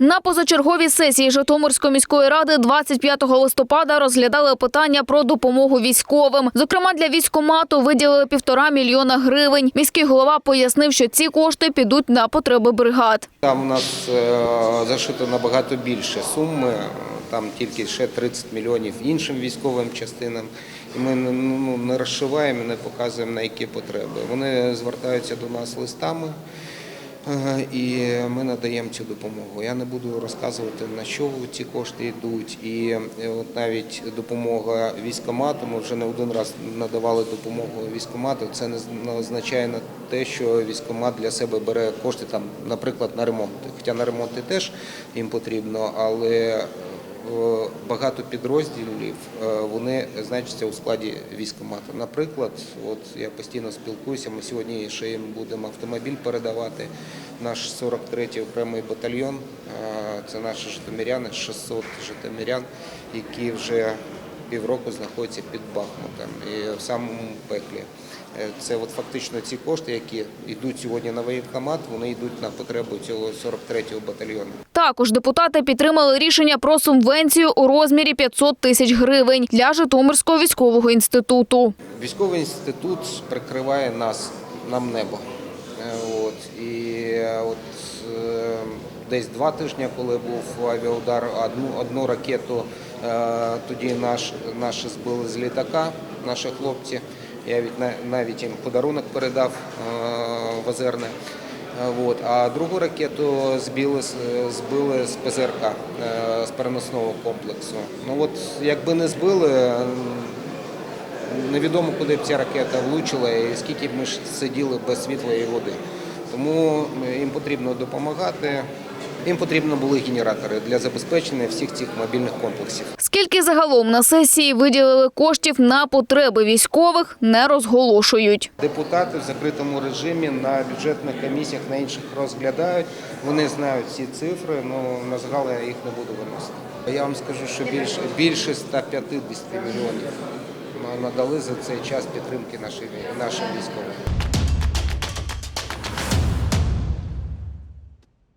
На позачерговій сесії Житомирської міської ради 25 листопада розглядали питання про допомогу військовим. Зокрема, для військомату виділили півтора мільйона гривень. Міський голова пояснив, що ці кошти підуть на потреби бригад. Там у нас е, зашито набагато більше суми, там тільки ще 30 мільйонів іншим військовим частинам. Ми ну, не розшиваємо, не показуємо на які потреби. Вони звертаються до нас листами. І ми надаємо цю допомогу. Я не буду розказувати на що ці кошти йдуть. І е, от навіть допомога військомату. Ми вже не один раз надавали допомогу військомату. Це не означає на те, що військомат для себе бере кошти там, наприклад, на ремонт. Хоча на ремонти теж їм потрібно, але багато підрозділів е, вони значаться у складі військомату. Наприклад, от я постійно спілкуюся. Ми сьогодні ще їм будемо автомобіль передавати. Наш 43-й окремий батальйон. е, Це наші житомиряни, 600 житомирян, які вже півроку знаходяться під Бахмутом і в самому пеклі. Е, Це от фактично ці кошти, які йдуть сьогодні на воєнкомат, вони йдуть на потребу цього 43-го батальйону. Також депутати підтримали рішення про субвенцію у розмірі 500 тисяч гривень для Житомирського військового інституту. Військовий інститут прикриває нас, нам небо. Е, От, і десь два тижні, коли був авіаудар, одну, одну ракету е, тоді наш, наші збили з літака, наші хлопці. Я навіть їм подарунок передав е, в Озерне. Е, От. А другу ракету збили, збили з ПЗРК, з переносного комплексу. Ну от, якби не збили, Невідомо, куди б ця ракета влучила і скільки б ми ж сиділи без світла і води. Тому їм потрібно допомагати. Їм потрібно були генератори для забезпечення всіх цих мобільних комплексів. Скільки загалом на сесії виділили коштів на потреби військових, не розголошують. Депутати в закритому режимі на бюджетних комісіях на інших розглядають. Вони знають ці цифри, але на загал я їх не буду виносити. Я вам скажу, що більше, більше 150 мільйонів надали за цей час підтримки нашим військовим.